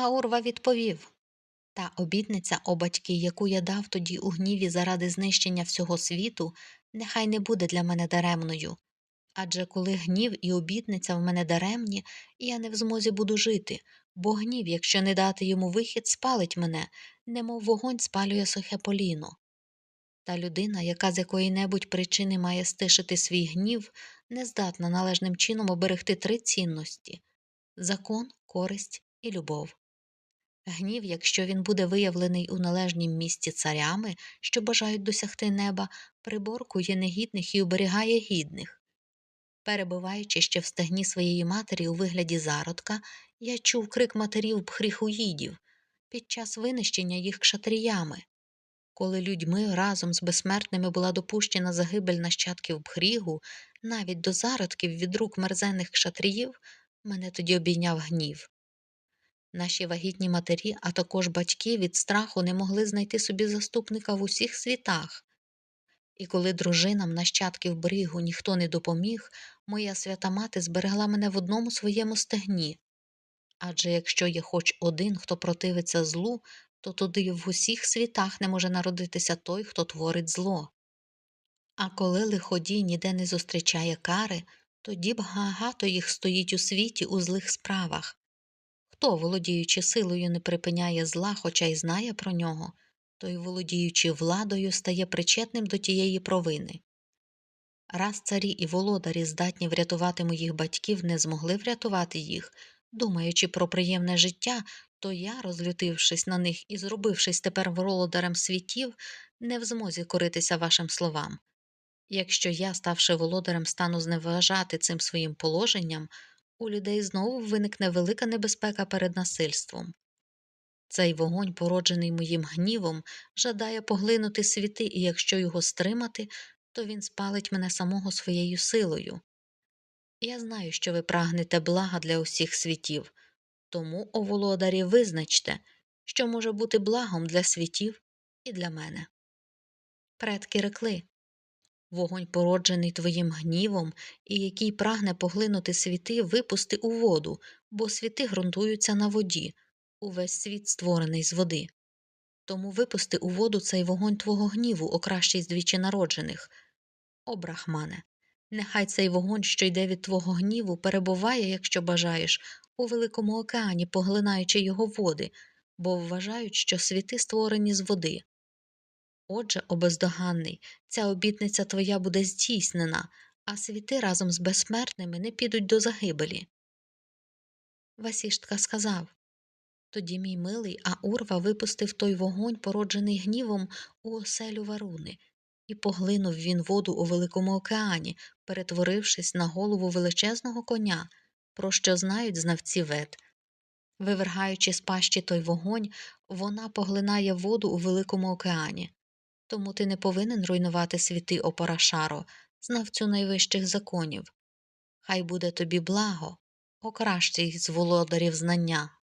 А Урва відповів та обітниця, батьки, яку я дав тоді у гніві заради знищення всього світу, нехай не буде для мене даремною. Адже коли гнів і обітниця в мене даремні, я не в змозі буду жити, бо гнів, якщо не дати йому вихід, спалить мене, немов вогонь спалює сухе поліно. Та людина, яка з якої-небудь причини має стишити свій гнів, не здатна належним чином оберегти три цінності закон, користь і любов. Гнів, якщо він буде виявлений у належнім місці царями, що бажають досягти неба, приборкує негідних і оберігає гідних. Перебуваючи ще в стегні своєї матері у вигляді зародка, я чув крик матерів бхріхуїдів під час винищення їх кшатріями. Коли людьми разом з безсмертними була допущена загибель нащадків бхрігу, навіть до зародків від рук мерзенних кшатріїв, мене тоді обійняв гнів. Наші вагітні матері, а також батьки від страху не могли знайти собі заступника в усіх світах. І коли дружинам нащадків брігу ніхто не допоміг, моя свята мати зберегла мене в одному своєму стегні. Адже якщо є хоч один, хто противиться злу, то туди в усіх світах не може народитися той, хто творить зло. А коли лиходій ніде не зустрічає кари, тоді багато їх стоїть у світі у злих справах. Хто, володіючи силою, не припиняє зла, хоча й знає про нього, той, володіючи владою, стає причетним до тієї провини. Раз царі і володарі, здатні врятувати моїх батьків, не змогли врятувати їх, думаючи про приємне життя, то я, розлютившись на них і зробившись тепер володарем світів, не в змозі коритися вашим словам. Якщо я, ставши володарем, стану зневажати цим своїм положенням, у людей знову виникне велика небезпека перед насильством. Цей вогонь, породжений моїм гнівом, жадає поглинути світи, і якщо його стримати, то він спалить мене самого своєю силою. Я знаю, що ви прагнете блага для усіх світів, тому, о володарі, визначте, що може бути благом для світів і для мене. Предки рекли Вогонь, породжений твоїм гнівом, і який прагне поглинути світи, випусти у воду, бо світи ґрунтуються на воді, увесь світ створений з води. Тому випусти у воду цей вогонь твого гніву, о кращий з двічі народжених. О, брахмане, нехай цей вогонь, що йде від твого гніву, перебуває, якщо бажаєш, у великому океані, поглинаючи його води, бо вважають, що світи створені з води. Отже, о бездоганний, ця обітниця твоя буде здійснена, а світи разом з безсмертними не підуть до загибелі. Васіштка сказав тоді мій милий, а урва випустив той вогонь, породжений гнівом, у оселю варуни, і поглинув він воду у великому океані, перетворившись на голову величезного коня, про що знають знавці вет. Вивергаючи з пащі той вогонь, вона поглинає воду у великому океані. Тому ти не повинен руйнувати світи Опорашаро, знавцю найвищих законів. Хай буде тобі благо, о кращий з володарів знання.